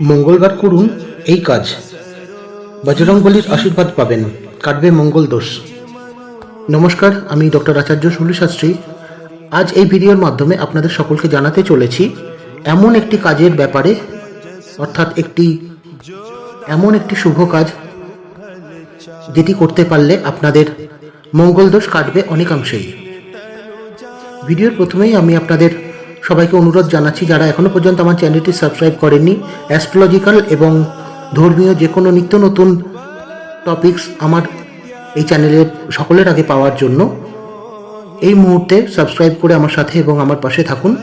মঙ্গলবার করুন এই কাজ। বজরংবলির আশীর্বাদ পাবেন, কাটবে মঙ্গল দোষ। নমস্কার, আমি ডক্টর আচার্য শুলি শাস্ত্রী। আজ এই ভিডিওর মাধ্যমে আপনাদের সকলকে জানাতে চলেছি, এমন একটি কাজের ব্যাপারে, অর্থাৎ একটি, এমন একটি শুভ কাজ যেটি করতে পারলে আপনাদের মঙ্গল দোষ কাটবে অনেকাংশেই। ভিডিওর প্রথমেই আমি আপনাদের সবাইকে অনুরোধ জানাচ্ছি যারা এখনও পর্যন্ত আমার চ্যানেলটি সাবস্ক্রাইব করেননি অ্যাস্ট্রোলজিক্যাল এবং ধর্মীয় যে কোনো নিত্য নতুন টপিকস আমার এই চ্যানেলে সকলের আগে পাওয়ার জন্য, এই মুহূর্তে সাবস্ক্রাইব করে আমার সাথে এবং আমার পাশে থাকুন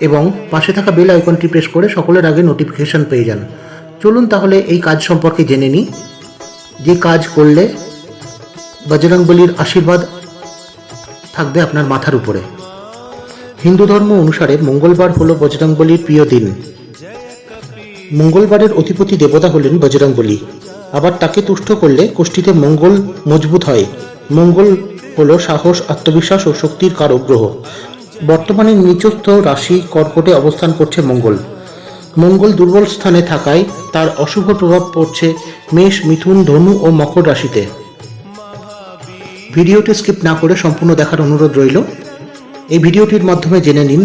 এবং পাশে থাকা বেল আইকনটি প্রেস করে সকলের আগে নোটিফিকেশন পেয়ে যান। চলুন তাহলে এই কাজ সম্পর্কে জেনে নিই। যে কাজ করলে বজরংবলির আশীর্বাদ থাকবে আপনার মাথার উপরে। হিন্দু ধর্ম অনুসারে মঙ্গলবার হলো বজরংবলির প্রিয় দিন। মঙ্গলবারের অধিপতি দেবতা হলেন বজরংবলী। আবার তাকে তুষ্ট করলে কোষ্ঠীতে মঙ্গল মজবুত হয়। মঙ্গল হলো সাহস, আত্মবিশ্বাস ও শক্তির কারক গ্রহ বর্তমানে নিচস্থ রাশি কর্কটে অবস্থান করছে মঙ্গল। মঙ্গল দুর্বল স্থানে থাকায় তার অশুভ প্রভাব পড়ছে মেষ, মিথুন, ধনু ও মকর রাশিতে। ভিডিওটি স্কিপ না করে সম্পূর্ণ দেখার অনুরোধ রইল। এই ভিডিওটির মাধ্যমে জেনে নিন,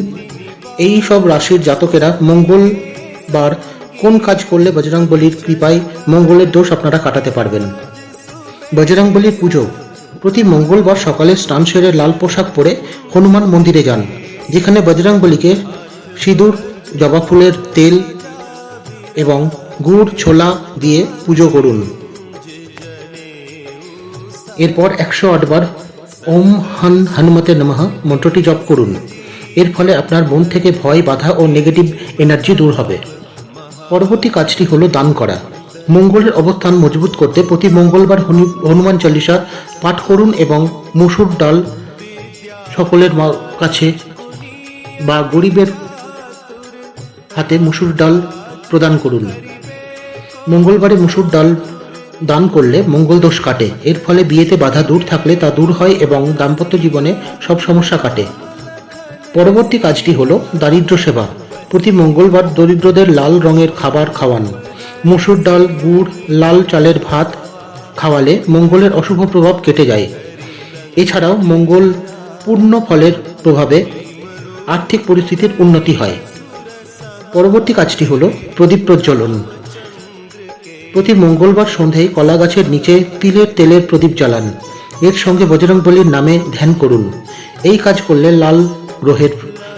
এই সব রাশির জাতকেরা মঙ্গলবার কোন কাজ করলে বজরংবলির কৃপায় মঙ্গলের দোষ আপনারা কাটাতে পারবেন? বজরংবলির পুজো। প্রতি মঙ্গলবার সকালে স্নান সেরে লাল পোশাক পরে হনুমান মন্দিরে যান, যেখানে বজরংবলীকে সিঁদুর, জবা ফুলের তেল এবং গুড়, ছোলা দিয়ে পুজো করুন। এরপর একশো আটবার ওম হন হনুমতে নমঃ, মন্ত্রটি জপ করুন। এর ফলে আপনার মন থেকে ভয়, বাধা ও নেগেটিভ এনার্জি দূর হবে। পরবর্তী কাজটি হলো দান করা। মঙ্গলের অবস্থান মজবুত করতে প্রতি মঙ্গলবার হনু- হনুমান চল্লিশা পাঠ করুন এবং মুসুর ডাল সকলের কাছে বা গরিবের হাতে মুসুর ডাল প্রদান করুন। মঙ্গলবারে মুসুর ডাল দান করলে মঙ্গল দোষ কাটে। এর ফলে বিয়েতে বাধা দূর থাকলে তা দূর হয় এবং দাম্পত্য জীবনে সব সমস্যা কাটে। পরবর্তী কাজটি হল দারিদ্র সেবা। প্রতি মঙ্গলবার দরিদ্রদের লাল রঙের খাবার খাওয়ানো। মুসুর ডাল, গুড়, লাল চালের ভাত খাওয়ালে মঙ্গলের অশুভ প্রভাব কেটে যায়। এছাড়াও মঙ্গল পূর্ণ ফলের প্রভাবে আর্থিক পরিস্থিতির উন্নতি হয়। পরবর্তী কাজটি হল প্রদীপ প্রজ্বলন। প্রতি মঙ্গলবার সন্ধ্যায় কলা গাছের নিচে তিলের তেলের প্রদীপ জ্বালান। এর সঙ্গে বজরংবলীর নামে ধ্যান করুন। এই কাজ করলে লাল গ্রহের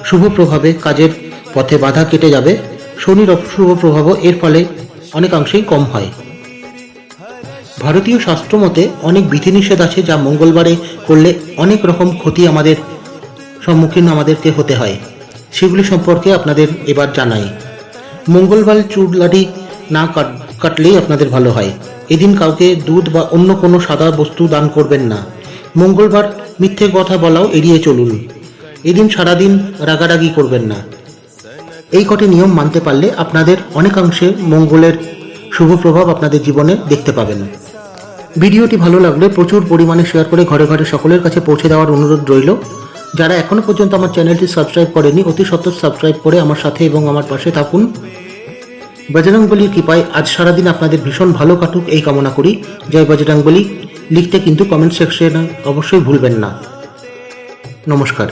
শুভ প্রভাবে কাজের পথে বাধা কেটে যাবে। শনির অশুভ প্রভাবও এর ফলে অনেকাংশেই কম হয়। ভারতীয় শাস্ত্র মতে অনেক বিধিনিষেধ আছে যা মঙ্গলবারে করলে অনেক রকম ক্ষতি আমাদের সম্মুখীন আমাদেরকে হতে হয়। সেগুলি সম্পর্কে আপনাদের এবার জানাই। মঙ্গলবার চুড়লাটি না কাট কাটলেই আপনাদের ভালো হয়। এদিন কাউকে দুধ বা অন্য কোনো সাদা বস্তু দান করবেন না। মঙ্গলবার মিথ্যে কথা বলাও এড়িয়ে চলুন। এদিন সারাদিন রাগারাগি করবেন না। এই কটি নিয়ম মানতে পারলে আপনাদের অনেকাংশে মঙ্গলের শুভ প্রভাব আপনাদের জীবনে দেখতে পাবেন। ভিডিওটি ভালো লাগলে প্রচুর পরিমাণে শেয়ার করে ঘরে ঘরে সকলের কাছে পৌঁছে দেওয়ার অনুরোধ রইল। যারা এখনও পর্যন্ত আমার চ্যানেলটি সাবস্ক্রাইব করেনি, অতি সত্ত্বর সাবস্ক্রাইব করে আমার সাথে এবং আমার পাশে থাকুন। বজরংবলীর কৃপায় আজ সারাদিন আপনাদের ভীষণ ভালো কাটুক এই কামনা করি। জয় বজরংবলী লিখতে কিন্তু কমেন্ট সেকশনে অবশ্যই ভুলবেন না। নমস্কার।